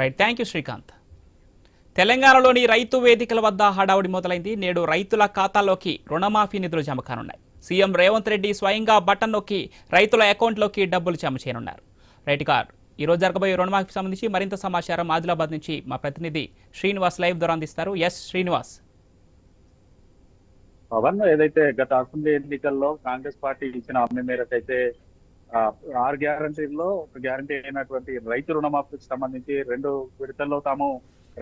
Right thank you Srikanth తెలంగాణలోని రైతు వేదికల వద్ద హడావుడి మొదలైంది. నేడు రైతుల ఖాతాలోకి రుణమాఫీ నిధులు జమ కానున్నాయి. సీఎం రేవంత్ రెడ్డి స్వయంగా బటన్ నొక్కి రైతుల అకౌంట్లోకి డబ్బులు జమ చేయనున్నారు. రైట్ కార్ ఈ రోజు జరగబోయే రుణమాఫీకి సంబంధించి మరింత సమాచారం ఆదిలాబాద్ నుంచి మా ప్రతినిధి శ్రీనివాస్ లైవ్ ద్వారా అందిస్తారు. ఎస్ శ్రీనివాస్. పవన్ ఏదైతే గత అసెంబ్లీ ఎన్నికల్లో కాంగ్రెస్ పార్టీ ఇచ్చిన హామీ మేరకు అయితే ఆరు గ్యారంటీల్లో ఒక గ్యారంటీ అయినటువంటి రైతు రుణమాఫీకి సంబంధించి రెండు విడతల్లో తాము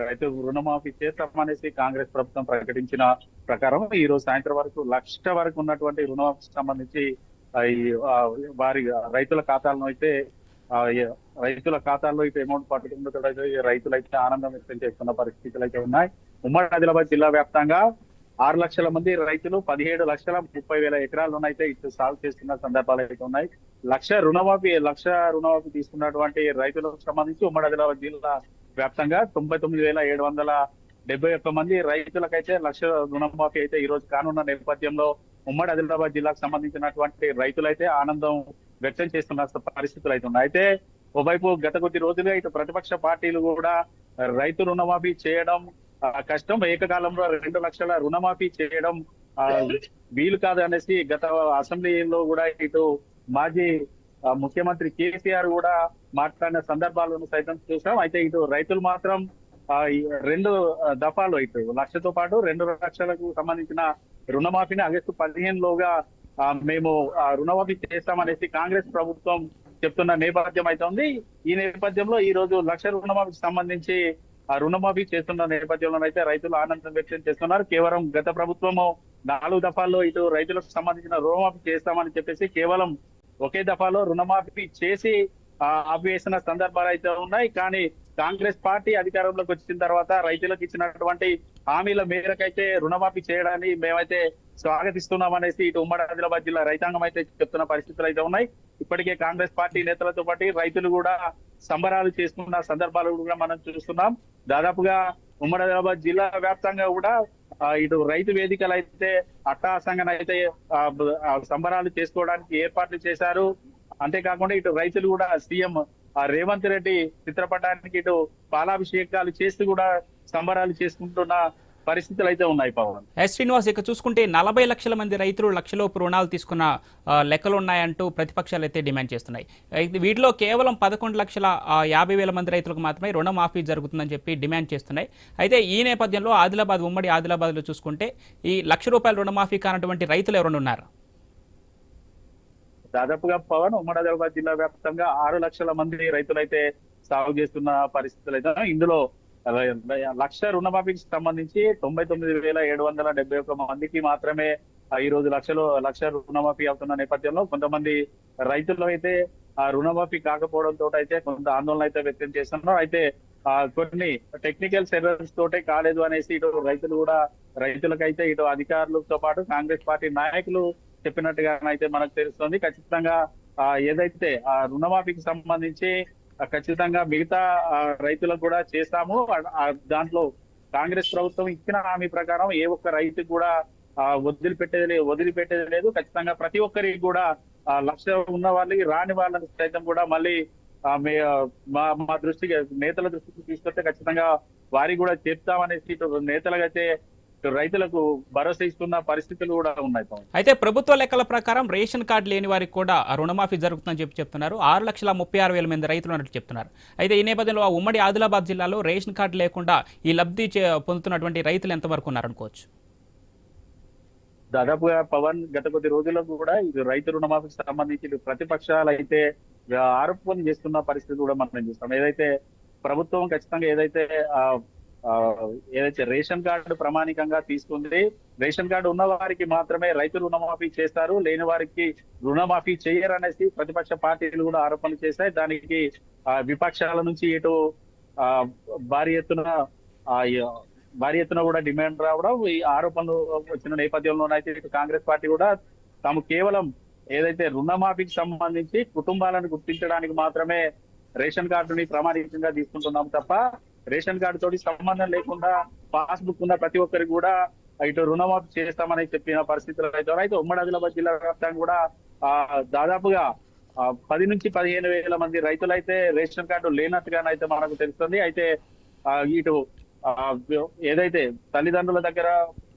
రైతు రుణమాఫీ చేస్తామనేసి కాంగ్రెస్ ప్రభుత్వం ప్రకటించిన ప్రకారం ఈ రోజు సాయంత్రం వరకు లక్ష వరకు ఉన్నటువంటి రుణమాఫీకి సంబంధించి వారి రైతుల ఖాతాలను అయితే రైతుల ఖాతాల్లో అయితే అమౌంట్ పట్టుకుంటూ రైతులు అయితే ఆనందం వ్యక్తం చేస్తున్న పరిస్థితులు అయితే ఉన్నాయి. ఉమ్మడి ఆదిలాబాద్ జిల్లా వ్యాప్తంగా ఆరు లక్షల మంది రైతులు పదిహేడు లక్షల ముప్పై వేల ఎకరాలను అయితే ఇటు సాగు చేస్తున్న సందర్భాలు అయితే ఉన్నాయి. లక్ష రుణమాఫీ లక్ష రుణమాఫీ తీసుకున్నటువంటి రైతులకు సంబంధించి ఉమ్మడి ఆదిలాబాద్ జిల్లా వ్యాప్తంగా తొంభై తొమ్మిది వేల ఏడు వందల డెబ్బై ఒక్క మంది రైతులకైతే లక్ష రుణమాఫీ అయితే ఈ రోజు కానున్న నేపథ్యంలో ఉమ్మడి ఆదిలాబాద్ జిల్లాకు సంబంధించినటువంటి రైతులైతే ఆనందం వ్యక్తం చేస్తున్న పరిస్థితులు అయితే ఉన్నాయి. అయితే ఓవైపు గత కొద్ది రోజులుగా ఇటు ప్రతిపక్ష పార్టీలు కూడా రైతు రుణమాఫీ చేయడం కష్టం ఏకకాలంలో రెండు లక్షల రుణమాఫీ చేయడం వీలు కాదు అనేసి గత అసెంబ్లీలో కూడా ఇటు మాజీ ముఖ్యమంత్రి కేసీఆర్ కూడా మాట్లాడిన సందర్భాలను సైతం చూసాం. అయితే ఇటు రైతులు మాత్రం రెండు దఫాలు ఇటు లక్షతో పాటు రెండు లక్షలకు సంబంధించిన రుణమాఫీని ఆగస్టు పదిహేనులోగా లోగా మేము ఆ, రుణమాఫీ చేస్తామనేసి కాంగ్రెస్ ప్రభుత్వం చెప్తున్న నేపథ్యం అయితే ఉంది. ఈ నేపథ్యంలో ఈ రోజు లక్ష రుణమాఫీకి సంబంధించి రుణమాఫీ చేస్తున్న నేపథ్యంలో అయితే రైతులు ఆనందం వ్యక్తం చేస్తున్నారు. కేవలం గత ప్రభుత్వము నాలుగు దఫాల్లో ఇటు రైతులకు సంబంధించిన రుణమాఫీ చేస్తామని చెప్పేసి కేవలం ఒకే దఫాలో రుణమాఫీ చేసి ఆ, ఆపివేసిన సందర్భాలు అయితే ఉన్నాయి. కానీ కాంగ్రెస్ పార్టీ అధికారంలోకి వచ్చిన తర్వాత రైతులకు ఇచ్చినటువంటి హామీల మేరకైతే రుణమాఫీ చేయడాన్ని మేమైతే స్వాగతిస్తున్నాం అనేసి ఇటు ఉమ్మడి ఆదిలాబాద్ జిల్లా రైతాంగం అయితే చెప్తున్న పరిస్థితులు అయితే ఉన్నాయి. ఇప్పటికే కాంగ్రెస్ పార్టీ నేతలతో పాటు రైతులు కూడా సంబరాలు చేసుకున్న సందర్భాలు కూడా మనం చూస్తున్నాం. దాదాపుగా ఉమ్మడి ఆదిలాబాద్ జిల్లా వ్యాప్తంగా కూడా ఇటు రైతు వేదికలు అయితే అట్టహాసంగా అయితే సంబరాలు చేసుకోవడానికి ఏర్పాట్లు చేశారు. అంతేకాకుండా ఇటు రైతులు కూడా సీఎం ఆ, రేవంత్ రెడ్డి చిత్రపటానికి ఇటు పాలాభిషేకాలు చేస్తూ కూడా సంబరాలు చేసుకుంటున్న పరిస్థితులు అయితే ఉన్నాయి పవన్. ఎస్ శ్రీనివాస్ ఇక చూసుకుంటే నలభై లక్షల మంది రైతులు లక్షలోపు రుణాలు తీసుకున్న లెక్కలు ఉన్నాయంటూ ప్రతిపక్షాలు అయితే డిమాండ్ చేస్తున్నాయి. అయితే వీటిలో కేవలం పదకొండు లక్షల యాభై వేల మంది రైతులకు మాత్రమే రుణమాఫీ జరుగుతుందని చెప్పి డిమాండ్ చేస్తున్నాయి. అయితే ఈ నేపథ్యంలో ఆదిలాబాద్ ఉమ్మడి ఆదిలాబాద్లో చూసుకుంటే ఈ లక్ష రూపాయల రుణమాఫీ కానటువంటి రైతులు ఎవరైనా ఉన్నారు దాదాపుగా పవన్ ఉమ్మడి ఆదిలాబాద్ జిల్లా వ్యాప్తంగా ఆరు లక్షల మంది రైతులైతే సాగు చేస్తున్న పరిస్థితులు అయితే. ఇందులో లక్ష రుణమాఫీకి సంబంధించి తొంభై తొమ్మిది వేల ఏడు వందల డెబ్బై ఒక్క మందికి మాత్రమే ఈ రోజు లక్షలు లక్ష రుణమాఫీ అవుతున్న నేపథ్యంలో కొంతమంది రైతులు అయితే ఆ రుణమాఫీ కాకపోవడంతో అయితే కొంత ఆందోళన అయితే వ్యక్తం చేస్తున్నారు. అయితే ఆ, కొన్ని టెక్నికల్ సెర్వర్స్ తోటే కాలేదు అనేసి ఇటు రైతులు కూడా రైతులకైతే ఇటు అధికారులతో పాటు కాంగ్రెస్ పార్టీ నాయకులు చెప్పినట్టుగా అయితే మనకు తెలుస్తుంది. ఖచ్చితంగా ఏదైతే ఆ రుణమాఫీకి సంబంధించి ఖచ్చితంగా మిగతా రైతులకు కూడా చేస్తాము. దాంట్లో కాంగ్రెస్ ప్రభుత్వం ఇచ్చిన హామీ ప్రకారం ఏ ఒక్క రైతు కూడా ఆ, వదిలిపెట్టేది లేదు వదిలిపెట్టేది లేదు. ఖచ్చితంగా ప్రతి ఒక్కరికి కూడా ఆ, లక్ష ఉన్న వాళ్ళకి రాని వాళ్ళకి సైతం కూడా మళ్ళీ మా మా దృష్టికి నేతల దృష్టికి తీసుకొస్తే ఖచ్చితంగా వారికి కూడా చెప్తామనేసి నేతలకైతే నేతలుగా అయితే రైతులకు భరోసా ఇస్తున్న పరిస్థితులు కూడా ఉన్నాయి. అయితే ప్రభుత్వ లెక్కల ప్రకారం రేషన్ కార్డు లేని వారికి కూడా రుణమాఫీ జరుగుతుందని చెప్పి చెప్తున్నారు. ఆరు లక్షల ముప్పై ఆరు వేల మంది రైతులు ఉన్నట్టు చెప్తున్నారు. అయితే ఈ నేపథ్యంలో ఆ ఉమ్మడి ఆదిలాబాద్ జిల్లాలో రేషన్ కార్డు లేకుండా ఈ లబ్ధి పొందుతున్నటువంటి రైతులు ఎంతవరకు ఉన్నారనుకోవచ్చు? దాదాపుగా పవన్ గత కొద్ది రోజులకు కూడా ఇది రైతు రుణమాఫీకి సంబంధించి ప్రతిపక్షాలు అయితే ఆ, ఆరోపణలు చేస్తున్న పరిస్థితి కూడా మనం చూస్తాం ఏదైతే ప్రభుత్వం ఖచ్చితంగా ఏదైతే ఏదైతే రేషన్ కార్డు ప్రమాణికంగా తీసుకుంది రేషన్ కార్డు ఉన్న వారికి మాత్రమే రైతు రుణమాఫీ చేస్తారు లేని వారికి రుణమాఫీ చేయరనేసి ప్రతిపక్ష పార్టీలు కూడా ఆరోపణలు చేశాయి. దానికి విపక్షాల నుంచి ఇటు ఆ, భారీ ఎత్తున ఆ, భారీ ఎత్తున కూడా డిమాండ్ రావడం ఈ ఆరోపణలు వచ్చిన నేపథ్యంలోనైతే ఇటు కాంగ్రెస్ పార్టీ కూడా తాము కేవలం ఏదైతే రుణమాఫీకి సంబంధించి కుటుంబాలను గుర్తించడానికి మాత్రమే రేషన్ కార్డుని ప్రామాణికంగా తీసుకుంటున్నాం తప్ప రేషన్ కార్డు తోటి సంబంధం లేకుండా పాస్బుక్ ఉన్న ప్రతి ఒక్కరికి కూడా ఇటు రుణమాఫీ చేస్తామని చెప్పిన పరిస్థితులు అయితే అయితే ఉమ్మడి ఆదిలాబాద్ జిల్లా వ్యాప్తంగా కూడా ఆ దాదాపుగా పది నుంచి పదిహేను వేల మంది రైతులైతే రేషన్ కార్డు లేనట్టుగానైతే మనకు తెలుస్తుంది. అయితే ఇటు ఆ, ఏదైతే తల్లిదండ్రుల దగ్గర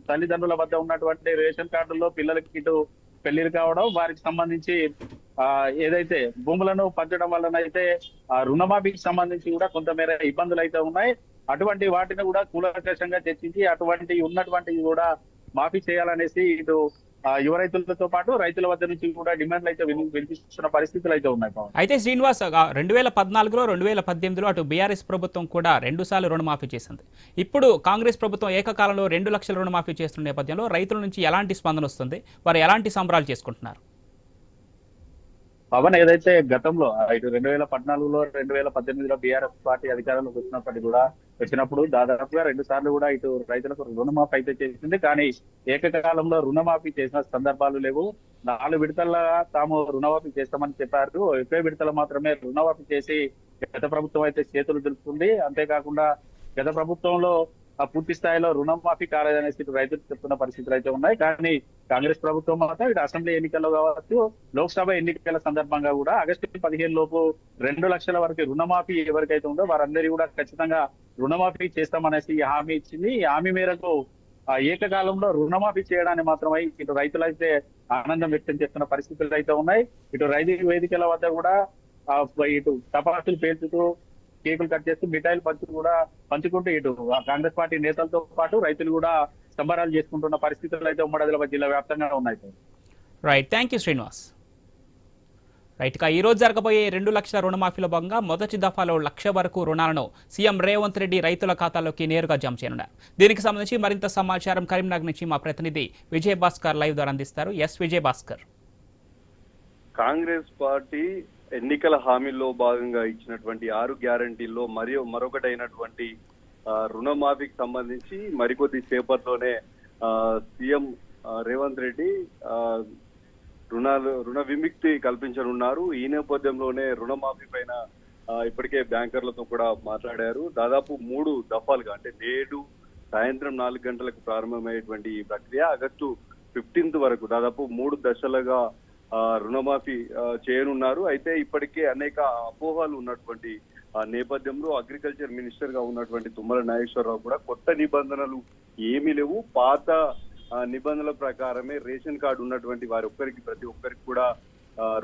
తల్లిదండ్రుల వద్ద ఉన్నటువంటి రేషన్ కార్డుల్లో పిల్లలకి ఇటు పెళ్ళిలు కావడం వారికి సంబంధించి ఆ ఏదైతే భూములను పంచడం వలన అయితే ఆ రుణమాఫీకి సంబంధించి కూడా కొంతమేర ఇబ్బందులు అయితే ఉన్నాయి. అటువంటి వాటిని కూడా కూలంకషంగా చర్చించి అటువంటి ఉన్నటువంటివి కూడా మాఫీ చేయాలనేసి ఇటు యువ రైతులతో పాటు రైతుల వద్ద నుంచి కూడా డిమాండ్లు అయితే విని- వినిపిస్తున్న పరిస్థితులు అయితే ఉన్నాయి అయితే శ్రీనివాస్ రెండు వేల పద్నాలుగులో రెండు వేల పద్దెనిమిదిలో అటు బీఆర్ఎస్ ప్రభుత్వం కూడా రెండు సార్లు రుణమాఫీ చేసింది. ఇప్పుడు కాంగ్రెస్ ప్రభుత్వం ఏకకాలంలో రెండు లక్షల రుణమాఫీ చేస్తున్న నేపథ్యంలో రైతుల నుంచి ఎలాంటి స్పందన వస్తుంది? వారు ఎలాంటి సంబరాలు చేసుకుంటున్నారు? పవన్ ఏదైతే గతంలో ఇటు రెండు వేల పద్నాలుగులో రెండు వేల పద్దెనిమిదిలో బీఆర్ఎస్ పార్టీ అధికారంలోకి వచ్చినప్పటికీ కూడా వచ్చినప్పుడు దాదాపుగా రెండు సార్లు కూడా ఇటు రైతులకు రుణమాఫీ అయితే చేసింది. కానీ ఏకకాలంలో రుణమాఫీ చేసిన సందర్భాలు లేవు. నాలుగు విడతల్లో తాము రుణమాఫీ చేస్తామని చెప్పారు. ఒకే విడతలు మాత్రమే రుణమాఫీ చేసి గత ప్రభుత్వం అయితే చేతులు దులుపుతుంది. అంతేకాకుండా గత ప్రభుత్వంలో ఆ పూర్తి స్థాయిలో రుణమాఫీ కాలేదనేసి ఇటు రైతులు చెప్తున్న పరిస్థితులు అయితే ఉన్నాయి. కానీ కాంగ్రెస్ ప్రభుత్వం మాత్రం ఇటు అసెంబ్లీ ఎన్నికల్లో కావచ్చు లోక్సభ ఎన్నికల సందర్భంగా కూడా ఆగస్టు పదిహేను లోపు రెండు లక్షల వరకు రుణమాఫీ ఎవరికైతే ఉందో వారందరి కూడా ఖచ్చితంగా రుణమాఫీ చేస్తామనేసి హామీ ఇచ్చింది. ఈ హామీ మేరకు ఏకకాలంలో రుణమాఫీ చేయడాన్ని మాత్రమే ఇటు రైతులైతే ఆనందం వ్యక్తం చేస్తున్న పరిస్థితులు అయితే ఉన్నాయి. ఇటు రైతు వేదికల వద్ద కూడా ఇటు టపాసులు పేల్చుతూ కేకులు కట్ చేస్తూ మిఠాయిలు పంచు కూడా పంచుకుంటూ ఇటు ఆ కాంగ్రెస్ పార్టీ నేతలతో పాటు రైతులు కూడా సంబరాలు చేసుకుంటున్న పరిస్థితులు అయితే ఉమ్మడి ఆదిలాబాద్ జిల్లా వ్యాప్తంగా ఉన్నాయి. Right thank you Srinivas right ఇక ఈ రోజు జరగబోయే రెండు లక్షల రుణమాఫీలో భాగంగా మొదటి దఫాలో లక్ష వరకు రుణాలను సీఎం రేవంత్ రెడ్డి రైతుల ఖాతాలోకి నేరుగా జమ చేయనున్నారు. దీనికి సంబంధించి మరింత సమాచారం కరీంనగర్ నుంచి మా ప్రతినిధి విజయభాస్కర్ లైవ్ ద్వారా అందిస్తారు. ఎస్ విజయభాస్కర్. కాంగ్రెస్ పార్టీ ఎన్నికల హామీల్లో భాగంగా ఇచ్చినటువంటి ఆరు గ్యారంటీల్లో మరియు మరొకటైనటువంటి రుణమాఫీకి సంబంధించి మరికొద్ది సేపట్లోనే సీఎం రేవంత్ రెడ్డి రుణాలు రుణ విముక్తి కల్పించనున్నారు. ఈ నేపథ్యంలోనే రుణమాఫీ పైన ఇప్పటికే బ్యాంకర్లతో కూడా మాట్లాడారు. దాదాపు మూడు దఫాలుగా అంటే నేడు సాయంత్రం నాలుగు గంటలకు ప్రారంభమయ్యేటువంటి ఈ ప్రక్రియ ఆగస్టు ఫిఫ్టీన్త్ వరకు దాదాపు మూడు దశలుగా రుణమాఫీ చేయనున్నారు. అయితే ఇప్పటికే అనేక అపోహలు ఉన్నటువంటి ఆ నేపథ్యంలో అగ్రికల్చర్ మినిస్టర్గా ఉన్నటువంటి తుమ్మల నాగేశ్వరరావు కూడా కొత్త నిబంధనలు ఏమీ లేవు. పాత నిబంధనల ప్రకారమే రేషన్ కార్డు ఉన్నటువంటి వారి ఒక్కరికి ప్రతి ఒక్కరికి కూడా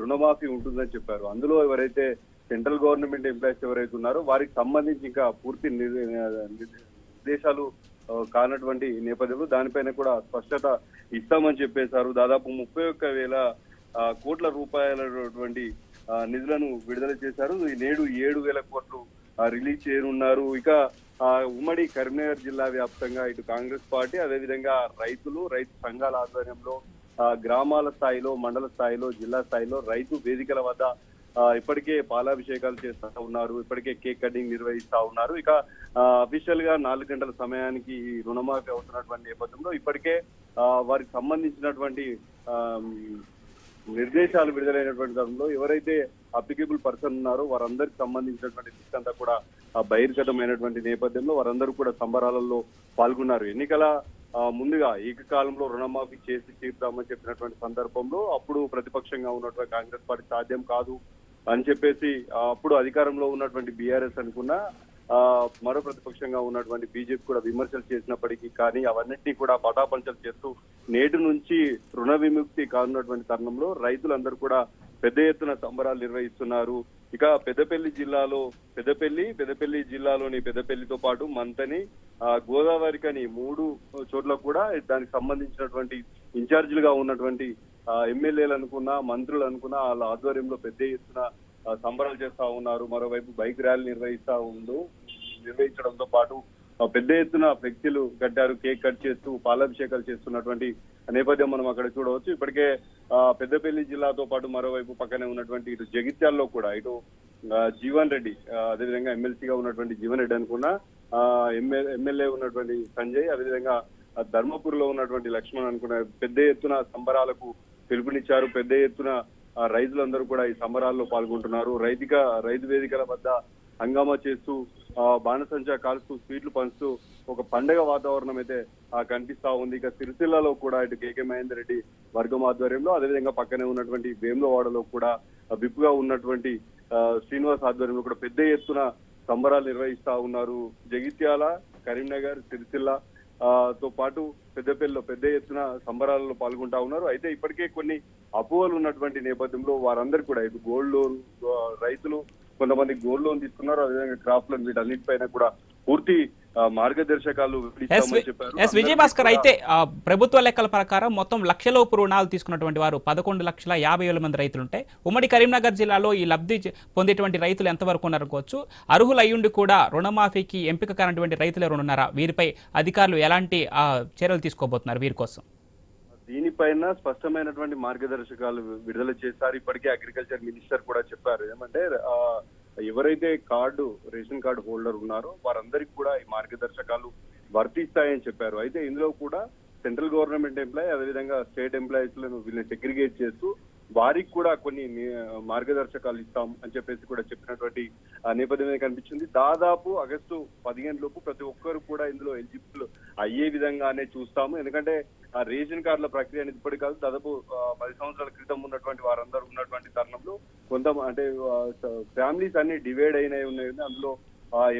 రుణమాఫీ ఉంటుందని చెప్పారు. అందులో ఎవరైతే సెంట్రల్ గవర్నమెంట్ ఎంప్లాయీస్ ఎవరైతే ఉన్నారో వారికి సంబంధించి ఇంకా పూర్తి నిర్దేశాలు కానటువంటి నేపథ్యంలో దానిపైన కూడా స్పష్టత ఇస్తామని చెప్పేశారు. దాదాపు ముప్పై ఒక్క వేల కోట్ల రూపాయలటువంటి నిధులను విడుదల చేశారు. నేడు ఏడు వేల కోట్లు రిలీజ్ చేయనున్నారు. ఇక ఉమ్మడి కరీంనగర్ జిల్లా వ్యాప్తంగా ఇటు కాంగ్రెస్ పార్టీ అదేవిధంగా రైతులు రైతు సంఘాల ఆధ్వర్యంలో గ్రామాల స్థాయిలో మండల స్థాయిలో జిల్లా స్థాయిలో రైతు వేదికల వద్ద ఇప్పటికే పాలాభిషేకాలు చేస్తా ఉన్నారు. ఇప్పటికే కేక్ కటింగ్ నిర్వహిస్తా ఉన్నారు. ఇక అఫీషియల్గా నాలుగు గంటల సమయానికి రుణమాఫీ అవుతున్నటువంటి నేపథ్యంలో ఇప్పటికే వారికి సంబంధించినటువంటి నిర్దేశాలు విడుదలైనటువంటి తరుణంలో ఎవరైతే అప్లికేబుల్ పర్సన్ ఉన్నారో వారందరికి సంబంధించినటువంటి లిస్ట్ అంతా కూడా బహిర్గతమైనటువంటి నేపథ్యంలో వారందరూ కూడా సంబరాలలో పాల్గొన్నారు. ఎన్నికల ముందుగా ఏకకాలంలో రుణమాఫీ చేసి తీరుతామని చెప్పినటువంటి సందర్భంలో అప్పుడు ప్రతిపక్షంగా ఉన్నటువంటి కాంగ్రెస్ పార్టీ సాధ్యం కాదు అని చెప్పేసి అప్పుడు అధికారంలో ఉన్నటువంటి బీఆర్ఎస్ అనుకున్న మరో ప్రతిపక్షంగా ఉన్నటువంటి బీజేపీ కూడా విమర్శలు చేసినప్పటికీ కానీ అవన్నింటినీ కూడా పటాపంచలు చేస్తూ నేటి నుంచి రుణ విముక్తి కానున్నటువంటి తరుణంలో రైతులందరూ కూడా పెద్ద ఎత్తున సంబరాలు నిర్వహిస్తున్నారు. ఇక పెద్దపల్లి జిల్లాలో పెద్దపల్లి పెద్దపల్లి జిల్లాలోని పెద్దపల్లితో పాటు మంతని గోదావరి కని మూడు చోట్ల కూడా దానికి సంబంధించినటువంటి ఇన్ఛార్జీలుగా ఉన్నటువంటి ఎమ్మెల్యేలు అనుకున్నా మంత్రులు అనుకున్నా వాళ్ళ ఆధ్వర్యంలో పెద్ద ఎత్తున సంబరాలు చేస్తా ఉన్నారు. మరోవైపు బైక్ ర్యాలీ నిర్వహిస్తా ఉండు నిర్వహించడంతో పాటు పెద్ద ఎత్తున ఫ్లెక్సీలు కట్టారు కేక్ కట్ చేస్తూ పాలాభిషేకాలు చేస్తున్నటువంటి నేపథ్యం మనం అక్కడ చూడవచ్చు. ఇప్పటికే పెద్దపల్లి జిల్లాతో పాటు మరోవైపు పక్కనే ఉన్నటువంటి ఇటు జగిత్యాల్లో కూడా ఇటు జీవన్ రెడ్డి అదేవిధంగా ఎమ్మెల్సీగా ఉన్నటువంటి జీవన్ రెడ్డి అనుకున్న ఎమ్మెల్యే ఎమ్మెల్యే ఉన్నటువంటి సంజయ్ అదేవిధంగా ధర్మపూర్లో ఉన్నటువంటి లక్ష్మణ్ అనుకున్న పెద్ద ఎత్తున సంబరాలకు పిలుపునిచ్చారు. పెద్ద ఎత్తున రైతులందరూ కూడా ఈ సంబరాల్లో పాల్గొంటున్నారు. రైతుగా రైతు వేదికల వద్ద హంగామా చేస్తూ బాణసంచా కాల్స్తూ స్వీట్లు పంచుతూ ఒక పండగ వాతావరణం అయితే కనిపిస్తా ఉంది. ఇక సిరిసిల్లలో కూడా ఇటు కేకే మహేందర్ రెడ్డి వర్గం ఆధ్వర్యంలో అదేవిధంగా పక్కనే ఉన్నటువంటి వేములవాడలో కూడా విప్పుగా ఉన్నటువంటి శ్రీనివాస్ ఆధ్వర్యంలో కూడా పెద్ద ఎత్తున సంబరాలు నిర్వహిస్తా ఉన్నారు. జగిత్యాల కరీంనగర్ సిరిసిల్ల తో పాటు పెద్దపల్లిలో పెద్ద ఎత్తున సంబరాలలో పాల్గొంటా ఉన్నారు. అయితే ఇప్పటికే కొన్ని అపోహలు ఉన్నటువంటి నేపథ్యంలో వారందరూ కూడా ఇటు గోల్డ్ లోన్ రైతులు కొంతమంది గోల్డ్ లోన్ తీసుకున్నారు అదేవిధంగా క్రాప్ లోన్ వీటన్నిటిపైన కూడా పూర్తి మార్గదర్శకాలు ఎస్ విజయభాస్కర్ అయితే ప్రభుత్వ లెక్కల ప్రకారం మొత్తం లక్షలోపు రుణాలు తీసుకున్నటువంటి వారు పదకొండు లక్షల యాభై వేల మంది రైతులు ఉంటే ఉమ్మడి కరీంనగర్ జిల్లాలో ఈ లబ్ధి పొందేటువంటి రైతులు ఎంతవరకు ఉన్నారనుకోవచ్చు అర్హులు అయ్యుండి కూడా రుణమాఫీకి ఎంపిక కానటువంటి రైతులు ఎవరు ఉన్నారా? వీరిపై అధికారులు ఎలాంటి చర్యలు తీసుకోబోతున్నారు వీరి కోసం? దీనిపైన స్పష్టమైనటువంటి మార్గదర్శకాలు విడుదల చేశారు. ఇప్పటికే అగ్రికల్చర్ మినిస్టర్ కూడా చెప్పారు. ఏమంటే ఎవరైతే కార్డు రేషన్ కార్డు హోల్డర్ ఉన్నారో వారందరికీ కూడా ఈ మార్గదర్శకాలు వర్తిస్తాయని చెప్పారు. అయితే ఇందులో కూడా సెంట్రల్ గవర్నమెంట్ ఎంప్లాయీ అదేవిధంగా స్టేట్ ఎంప్లాయీస్లను వీళ్ళని సెగ్రిగేట్ చేస్తూ వారికి కూడా కొన్ని మార్గదర్శకాలు ఇస్తాం అని చెప్పేసి కూడా చెప్పినటువంటి ఆ, నేపథ్యమే కనిపించింది. దాదాపు ఆగస్టు పదిహేను లోపు ప్రతి ఒక్కరు కూడా ఇందులో ఎలిజిబుల్ అయ్యే విధంగానే చూస్తాము. ఎందుకంటే ఆ రేషన్ కార్డుల ప్రక్రియ అనేది ఇప్పటి కాదు. దాదాపు పది సంవత్సరాల క్రితం ఉన్నటువంటి వారందరూ ఉన్నటువంటి తరుణంలో కొంత అంటే ఫ్యామిలీస్ అన్ని డివైడ్ అయినవి ఉన్నాయి. అందులో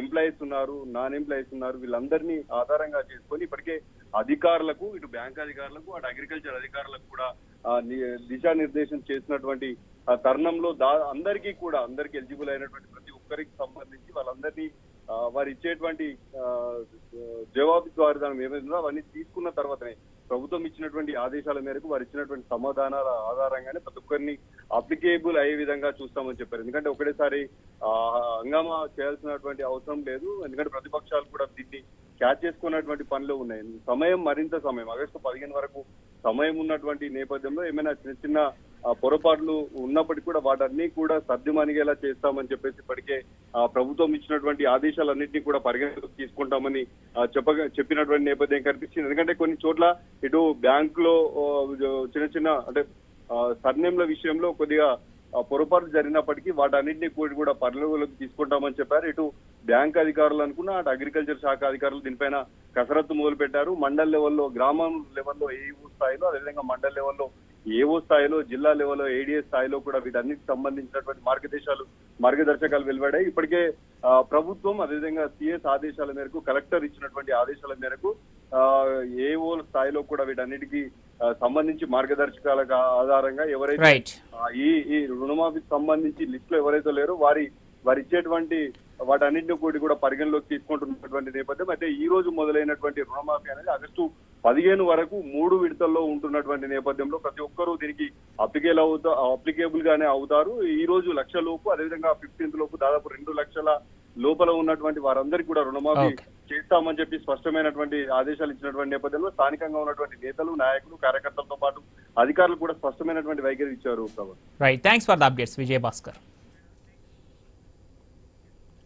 ఎంప్లాయీస్ ఉన్నారు నాన్ ఎంప్లాయీస్ ఉన్నారు. వీళ్ళందరినీ ఆధారంగా చేసుకొని ఇప్పటికే అధికారులకు ఇటు బ్యాంక్ అధికారులకు అటు అగ్రికల్చర్ అధికారులకు కూడా దిశానిర్దేశం చేసినటువంటి ఆ తరుణంలో దా అందరికీ కూడా అందరికీ ఎలిజిబుల్ అయినటువంటి ప్రతి ఒక్కరికి సంబంధించి వాళ్ళందరినీ వారు ఇచ్చేటువంటి జవాబు ద్వారా ఏమైందో అవన్నీ తీసుకున్న తర్వాతనే ప్రభుత్వం ఇచ్చినటువంటి ఆదేశాల మేరకు వారు ఇచ్చినటువంటి సమాధానాల ఆధారంగానే ప్రతి ఒక్కరిని అప్లికేబుల్ అయ్యే విధంగా చూస్తామని చెప్పారు. ఎందుకంటే ఒకటేసారి ఆ, హంగామా చేయాల్సినటువంటి అవసరం లేదు. ఎందుకంటే ప్రతిపక్షాలు కూడా దీన్ని క్యాచ్ చేసుకున్నటువంటి పనులు ఉన్నాయి. సమయం మరింత సమయం. ఆగస్టు పదిహేను వరకు సమయం ఉన్నటువంటి నేపథ్యంలో ఏమైనా చిన్న చిన్న పొరపాట్లు ఉన్నప్పటికీ కూడా వాటన్ని కూడా సర్దుమణిగేలా చేస్తామని చెప్పేసి ఇప్పటికే ఆ, ప్రభుత్వం ఇచ్చినటువంటి ఆదేశాలన్నింటినీ కూడా పరిగణలోకి తీసుకుంటామని చెప్ప చెప్పినటువంటి నేపథ్యం కనిపించింది ఎందుకంటే కొన్ని చోట్ల ఇటు బ్యాంక్లో చిన్న చిన్న అంటే సర్నేమ్ల విషయంలో కొద్దిగా పొరపాటు పొరపాట్లు జరిగినప్పటికీ వాటన్నింటినీ కూడా కూడా పరిగణలోకి తీసుకుంటామని చెప్పారు. ఇటు బ్యాంక్ అధికారులు అనుకున్న అటు అగ్రికల్చర్ శాఖ అధికారులు దీనిపైన కసరత్తు మొదలు పెట్టారు మండల్ లెవెల్లో గ్రామం లెవెల్లో ఏ స్థాయిలో అదేవిధంగా మండల్ లెవెల్లో ఏఓ స్థాయిలో జిల్లా లెవెల్లో ఏడిఎస్ స్థాయిలో కూడా వీటన్నిటికి సంబంధించినటువంటి మార్గదర్శకాలు మార్గదర్శకాలు వెలువడాయి ఇప్పటికే ప్రభుత్వం అదేవిధంగా సిఎస్ ఆదేశాల మేరకు కలెక్టర్ ఇచ్చినటువంటి ఆదేశాల మేరకు ఏఓ స్థాయిలో కూడా వీటన్నిటికీ సంబంధించి మార్గదర్శకాల ఆధారంగా ఎవరైతే ఈ ఈ రుణమాఫీకి సంబంధించి లిస్ట్లో ఎవరైతే లేరో వారి వారు ఇచ్చేటువంటి వాటన్నింటిని కూడా కూడా పరిగణలోకి తీసుకుంటున్నటువంటి నేపథ్యం. అయితే ఈ రోజు మొదలైనటువంటి రుణమాఫీ అనేది ఆగస్టు పదిహేను వరకు మూడు విడతల్లో ఉంటున్నటువంటి నేపథ్యంలో ప్రతి ఒక్కరూ దీనికి అప్లికేబుల్ అవుతా అప్లికేబుల్ గానే అవుతారు. ఈ రోజు లక్ష లోపు అదేవిధంగా ఫిఫ్టీన్త్ లోపు దాదాపు రెండు లక్షల లోపల ఉన్నటువంటి వారందరికీ కూడా రుణమాఫీ. చేస్తామని చెప్పి స్పష్టమైనటువంటి ఆదేశాలు ఇచ్చినటువంటి నేపథ్యంలో స్థానికంగా ఉన్నటువంటి నేతలు నాయకులు కార్యకర్తలతో పాటు అధికారులు కూడా స్పష్టమైనటువంటి వైఖరి ఇచ్చారు Prabhas. Right thanks for the updates Vijay Bhaskar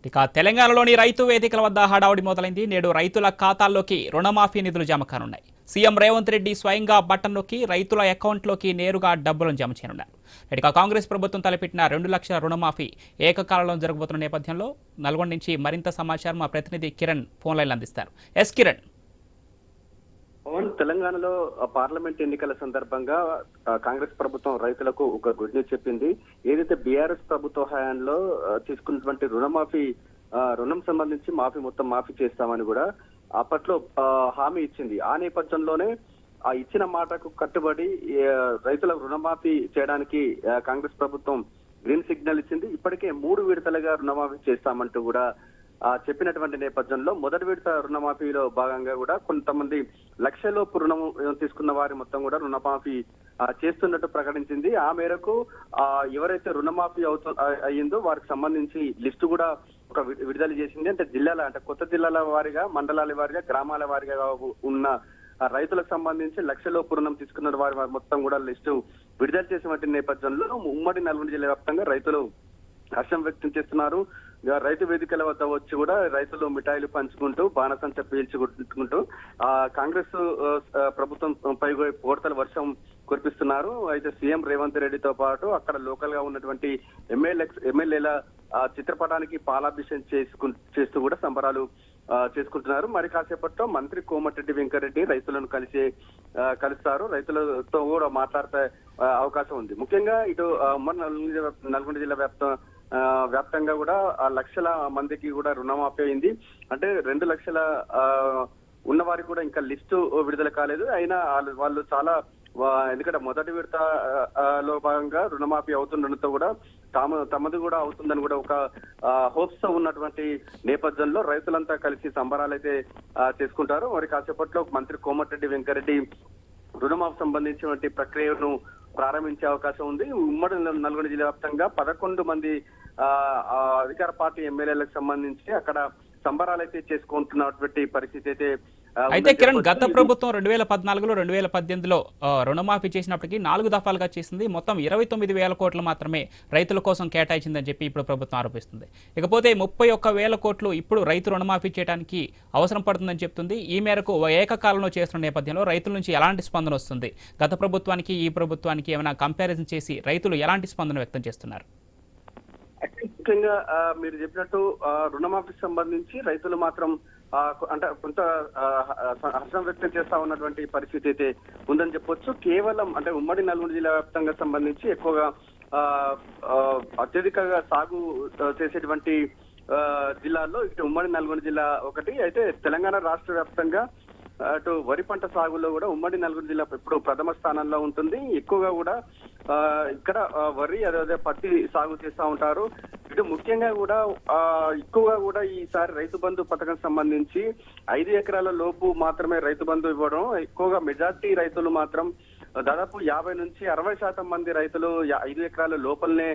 ఇక తెలంగాణలోని రైతు వేదికల వద్ద హడావుడి మొదలైంది. నేడు రైతుల ఖాతాల్లోకి రుణమాఫీ నిధులు జమ కానున్నాయి. సీఎం రేవంత్ రెడ్డి స్వయంగా బటన్ నొక్కి రైతుల అకౌంట్లోకి నేరుగా డబ్బులను జమ చేయనున్నారు. ఇక కాంగ్రెస్ ప్రభుత్వం తలపెట్టిన రెండు లక్షల రుణమాఫీ ఏకకాలంలో జరగబోతున్న నేపథ్యంలో నల్గొండ నుంచి మరింత సమాచారం మా ప్రతినిధి కిరణ్ ఫోన్ లైన్లు అందిస్తారు. ఎస్ కిరణ్. పవన్ తెలంగాణలో పార్లమెంట్ ఎన్నికల సందర్భంగా కాంగ్రెస్ ప్రభుత్వం రైతులకు ఒక గుడ్ న్యూస్ చెప్పింది. ఏదైతే బీఆర్ఎస్ ప్రభుత్వ హయాంలో తీసుకున్నటువంటి రుణమాఫీ రుణం సంబంధించి మాఫీ మొత్తం మాఫీ చేస్తామని కూడా అప్పట్లో ఆ, హామీ ఇచ్చింది. ఆ నేపథ్యంలోనే ఆ ఇచ్చిన మాటకు కట్టుబడి రైతులకు రైతుల రుణమాఫీ చేయడానికి కాంగ్రెస్ ప్రభుత్వం గ్రీన్ సిగ్నల్ ఇచ్చింది. ఇప్పటికే మూడు విడతలుగా రుణమాఫీ చేస్తామంటూ కూడా చెప్పినటువంటి నేపథ్యంలో మొదటి విడత రుణమాఫీలో భాగంగా కూడా కొంతమంది లక్షలోపు రుణం తీసుకున్న వారి మొత్తం కూడా రుణమాఫీ చేస్తున్నట్టు ప్రకటించింది. ఆ మేరకు ఆ ఎవరైతే రుణమాఫీ అవుతు అయ్యిందో వారికి సంబంధించి లిస్టు కూడా ఒక విడుదల చేసింది. అంటే జిల్లాల అంటే కొత్త జిల్లాల వారిగా మండలాల వారిగా గ్రామాల వారిగా ఉన్న రైతులకు సంబంధించి లక్షలో రుణం తీసుకున్న వారి వారి మొత్తం కూడా లిస్టు విడుదల చేసినటువంటి నేపథ్యంలో ఉమ్మడి నల్గొండ జిల్లా వ్యాప్తంగా రైతులు హర్షం వ్యక్తం చేస్తున్నారు. రైతు వేదికల వద్ద వచ్చి కూడా రైతులు మిఠాయిలు పంచుకుంటూ బాణసంచ పీల్చుకుంటూ ఆ కాంగ్రెస్ ప్రభుత్వం పై కోడతల వర్షం కురిపిస్తున్నారు. అయితే సీఎం రేవంత్ రెడ్డితో పాటు అక్కడ లోకల్గా ఉన్నటువంటి ఎమ్మెల్యే ఎమ్మెల్యేల చిత్రపటానికి పాలాభిషేకం చేసుకు చేస్తూ కూడా సంబరాలు చేసుకుంటున్నారు. మరి కాసేపట్లో మంత్రి కోమటిరెడ్డి వెంకరెడ్డి రైతులను కలిసి కలుస్తారు. రైతులతో కూడా మాట్లాడే అవకాశం ఉంది. ముఖ్యంగా ఇటు ఆ, నల్గొండ జిల్లా- వ్యాప్త వ్యాప్తం వ్యాప్తంగా కూడా ఆ లక్షల మందికి కూడా రుణమాఫీ అయింది అంటే రెండు లక్షల ఆ, ఉన్న వారికి కూడా ఇంకా లిస్టు విడుదల కాలేదు. అయినా వాళ్ళు- వాళ్ళు చాలా ఎందుకంటే మొదటి విడత లో భాగంగా రుణమాఫీ అవుతుండడంతో కూడా తాము తమది కూడా అవుతుందని కూడా ఒక హోప్స్తో ఉన్నటువంటి నేపథ్యంలో రైతులంతా కలిసి సంబరాలు అయితే చేసుకుంటారు. మరి కాసేపట్లో మంత్రి కోమటిరెడ్డి వెంకరెడ్డి రుణమాఫీ సంబంధించినటువంటి ప్రక్రియను ప్రారంభించే అవకాశం ఉంది. ఉమ్మడి నల్గొండ జిల్లా వ్యాప్తంగా పదకొండు మంది అధికార పార్టీ ఎమ్మెల్యేలకు సంబంధించి అక్కడ సంబరాలు అయితే చేసుకుంటున్నటువంటి పరిస్థితి అయితే అయితే కిరణ్. గత ప్రభుత్వం రెండు వేల పద్నాలుగులో రెండు వేల పద్దెనిమిదిలో రుణమాఫీ చేసినప్పటికీ నాలుగు దఫాలుగా చేసింది. మొత్తం ఇరవై తొమ్మిది వేల కోట్లు మాత్రమే రైతుల కోసం కేటాయించిందని చెప్పి ఇప్పుడు ప్రభుత్వం ఆరోపిస్తుంది. ఇకపోతే ముప్పై ఒక్క వేల కోట్లు ఇప్పుడు రైతు రుణమాఫీ చేయడానికి అవసరం పడుతుందని చెప్తుంది. ఈ మేరకు ఏకకాలంలో చేస్తున్న నేపథ్యంలో రైతుల నుంచి ఎలాంటి స్పందన వస్తుంది? గత ప్రభుత్వానికి ఈ ప్రభుత్వానికి ఏమైనా కంపారిజన్ చేసి రైతులు ఎలాంటి స్పందన వ్యక్తం చేస్తున్నారు? ముఖ్యంగా మీరు చెప్పినట్టు రుణమాఫీకి సంబంధించి రైతులు మాత్రం అంటే కొంత హర్షం వ్యక్తం చేస్తా ఉన్నటువంటి పరిస్థితి అయితే ఉందని చెప్పొచ్చు. కేవలం అంటే ఉమ్మడి నల్గొండ జిల్లా వ్యాప్తంగా సంబంధించి ఎక్కువగా అత్యధికంగా సాగు చేసేటువంటి జిల్లాల్లో ఇటు ఉమ్మడి నల్గొండ జిల్లా ఒకటి అయితే తెలంగాణ రాష్ట్ర వ్యాప్తంగా అటు వరి పంట సాగులో కూడా ఉమ్మడి నల్గొండ జిల్లా ఇప్పుడు ప్రథమ స్థానంలో ఉంటుంది. ఎక్కువగా కూడా ఇక్కడ వరి అదే పత్తి సాగు చేస్తూ ఉంటారు. ఇటు ముఖ్యంగా కూడా ఎక్కువగా కూడా ఈసారి రైతు బంధు పథకం సంబంధించి ఐదు ఎకరాల లోపు మాత్రమే రైతు బంధు ఇవ్వడం ఎక్కువగా మెజార్టీ రైతులు మాత్రం దాదాపు యాభై నుంచి అరవై శాతం మంది రైతులు ఐదు ఎకరాల లోపలనే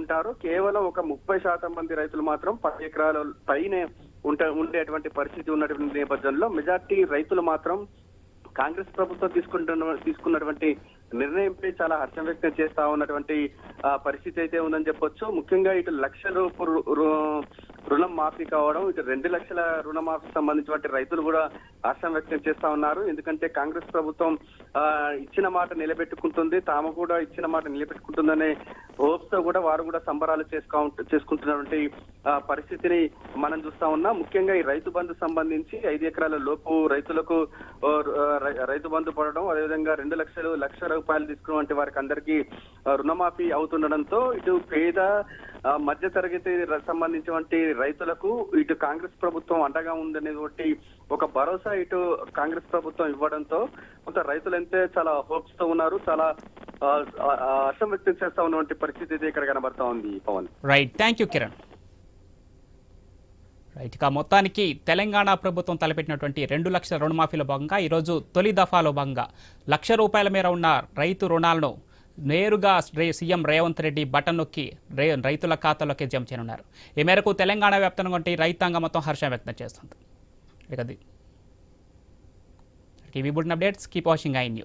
ఉంటారు. కేవలం ఒక ముప్పై శాతం మంది రైతులు మాత్రం పది ఎకరాల పైనే ఉంట ఉండేటువంటి పరిస్థితి ఉన్నటువంటి నేపథ్యంలో మెజార్టీ రైతులు మాత్రం కాంగ్రెస్ ప్రభుత్వం తీసుకుంటున్న తీసుకున్నటువంటి నిర్ణయంపై చాలా హర్షం వ్యక్తం చేస్తా ఉన్నటువంటి ఆ, పరిస్థితి అయితే ఉందని చెప్పొచ్చు. ముఖ్యంగా ఇటు లక్ష రుణం మాఫీ కావడం ఇటు రెండు లక్షల రుణమాఫీ సంబంధించినటువంటి రైతులు కూడా హర్షం వ్యక్తం చేస్తా ఉన్నారు. ఎందుకంటే కాంగ్రెస్ ప్రభుత్వం ఇచ్చిన మాట నిలబెట్టుకుంటుంది. తాము కూడా ఇచ్చిన మాట నిలబెట్టుకుంటుందనే హోప్స్తో కూడా వారు కూడా సంబరాలు చేసుకో చేసుకుంటున్నటువంటి ఆ, పరిస్థితిని మనం చూస్తా ఉన్నాం. ముఖ్యంగా ఈ రైతు బంధు సంబంధించి ఐదు ఎకరాల లోపు రైతులకు రైతు బంధు పడడం అదేవిధంగా రెండు లక్షలు లక్ష రూపాయలు తీసుకున్నటువంటి వారికి అందరికీ రుణమాఫీ అవుతుండడంతో ఇటు పేద మధ్య తరగతి సంబంధించినటువంటి రైతులకు ఇటు కాంగ్రెస్ ప్రభుత్వం అండగా ఉందనేటువంటి ఒక భరోసా ఇటు కాంగ్రెస్ ప్రభుత్వం ఇవ్వడంతో కొంత రైతులు అయితే చాలా హోప్స్తో ఉన్నారు. చాలా ఆ, హర్షం వ్యక్తం చేస్తా ఉన్నటువంటి పరిస్థితి అయితే ఇక్కడ కనబడతా ఉంది Pawan. Right thank you Kiran right ఇక మొత్తానికి తెలంగాణ ప్రభుత్వం తలపెట్టినటువంటి రెండు లక్షల రుణమాఫీలో భాగంగా ఈరోజు తొలి దఫాలో భాగంగా లక్ష రూపాయల మేర ఉన్న రైతు రుణాలను నేరుగా సీఎం రేవంత్ రెడ్డి బటన్ నొక్కి రే రైతుల ఖాతాలోకి జమ చేయనున్నారు. ఈ మేరకు తెలంగాణ వ్యాప్తంగా ఉంటే రైతాంగం మొత్తం హర్షం వ్యక్తం చేస్తుంది. ఇక అది. ఇవి బుడిన updates. Keep watching I news.